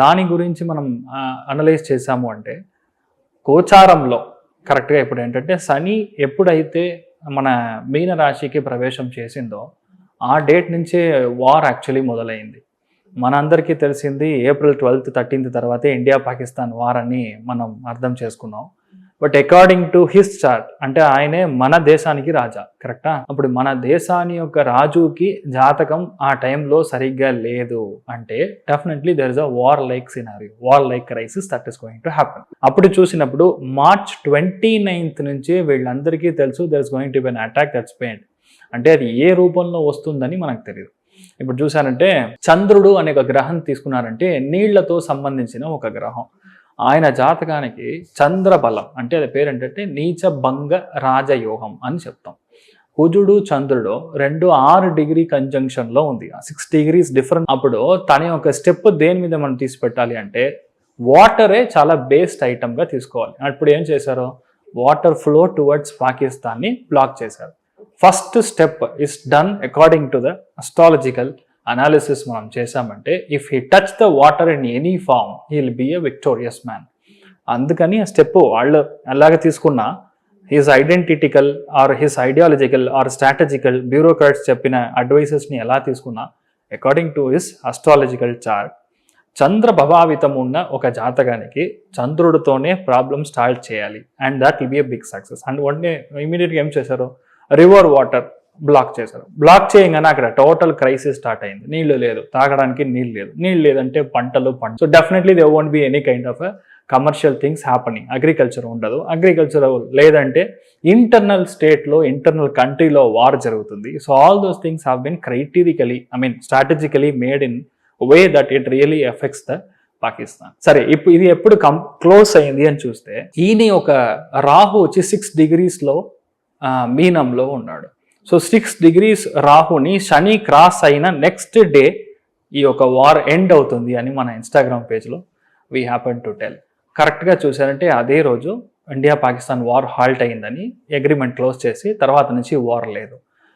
దాని గురించి మనం అనలైజ్ చేసాము అంటే గోచారంలో కరెక్ట్గా ఇప్పుడు ఏంటంటే శని ఎప్పుడైతే మన మీన రాశికి ప్రవేశం చేసిందో ఆ డేట్ నుంచే వార్ యాక్చువల్లీ మొదలైంది. మనందరికీ తెలిసింది ఏప్రిల్ ట్వెల్త్ థర్టీన్త్ తర్వాతే ఇండియా పాకిస్తాన్ వార్ అని మనం అర్థం చేసుకున్నాం. But according to his chart అంటే ఆయనే మన దేశానికి రాజా కరెక్టా అప్పుడు మన దేశాని యొక్క రాజుకి జాతకం ఆ టైంలో సరిగ్గా లేదు అంటే definitely there is a war like scenario war like crisis that is going to happen అప్పుడు చూసినప్పుడు మార్చ్ ట్వంటీ నైన్త్ నుంచి వీళ్ళందరికీ తెలుసు there is going to be an attack that's pain అంటే అది ఏ రూపంలో వస్తుందని మనకు తెలియదు ఇప్పుడు చూసారంటే చంద్రుడు అనే ఒక గ్రహం తీసుకున్నారంటే నీళ్ళతో సంబంధించిన ఒక గ్రహం. ఆయన జాతకానికి చంద్రబలం అంటే అది పేరు ఏంటంటే నీచ రాజయోగం అని చెప్తాం. కుజుడు చంద్రుడు రెండు ఆరు డిగ్రీ కంజంక్షన్లో ఉంది. సిక్స్ డిగ్రీస్ డిఫరెంట్ అప్పుడు తన యొక్క స్టెప్ దేని మీద మనం తీసి పెట్టాలి అంటే వాటరే చాలా బేస్డ్ ఐటమ్గా తీసుకోవాలి. అప్పుడు ఏం చేశారు? వాటర్ ఫ్లో టువర్డ్స్ పాకిస్తాన్ని బ్లాక్ చేశారు. First step is done according to the astrological analysis మనం చేశామంటే if he touch the water in any form he'll be a victorious man అందుకని ఆ స్టెప్ వాళ్ళు అలాగ తీసుకున్న his identical or his ideological or strategical bureaucrats చెప్పిన అడ్వైసెస్ని ఎలా తీసుకున్నా according to his astrological chart చంద్ర ప్రభావితం ఉన్న ఒక జాతకానికి చంద్రుడితోనే ప్రాబ్లమ్ స్టార్ట్ చేయాలి. And that will be a big success and one day ఇమీడియట్గా ఏం చేశారు? రివర్ వాటర్ బ్లాక్ చేశారు. బ్లాక్ చేయగానే అక్కడ టోటల్ క్రైసిస్ స్టార్ట్ అయింది. నీళ్ళు లేదు. తాగడానికి నీళ్ళు లేదు. నీళ్ళు లేదంటే పంటలు పంట so definitely they won't be any kind of commercial things happening agriculture ఉండదు. అగ్రికల్చర్ లేదంటే ఇంటర్నల్ స్టేట్లో ఇంటర్నల్ కంట్రీలో వార్ జరుగుతుంది. So all those things have been critically I mean strategically made in way that it really affects the Pakistan సరే ఇప్పుడు ఇది ఎప్పుడు కం close అయింది అని చూస్తే ఈయన ఒక రాహు వచ్చి సిక్స్ డిగ్రీస్లో మీనంలో ఉన్నాడు. సో సిక్స్ డిగ్రీస్ రాహుని శని క్రాస్ అయిన నెక్స్ట్ డే ఈ యొక్క వార్ ఎండ్ అవుతుంది అని మన ఇన్స్టాగ్రామ్ పేజ్లో వీ హ్యాపన్ టు టెల్ కరెక్ట్గా చూసారంటే అదే రోజు ఇండియా పాకిస్తాన్ వార్ హాల్ట్ అయిందని అగ్రిమెంట్ క్లోజ్ చేసి తర్వాత నుంచి వార్ లేదు.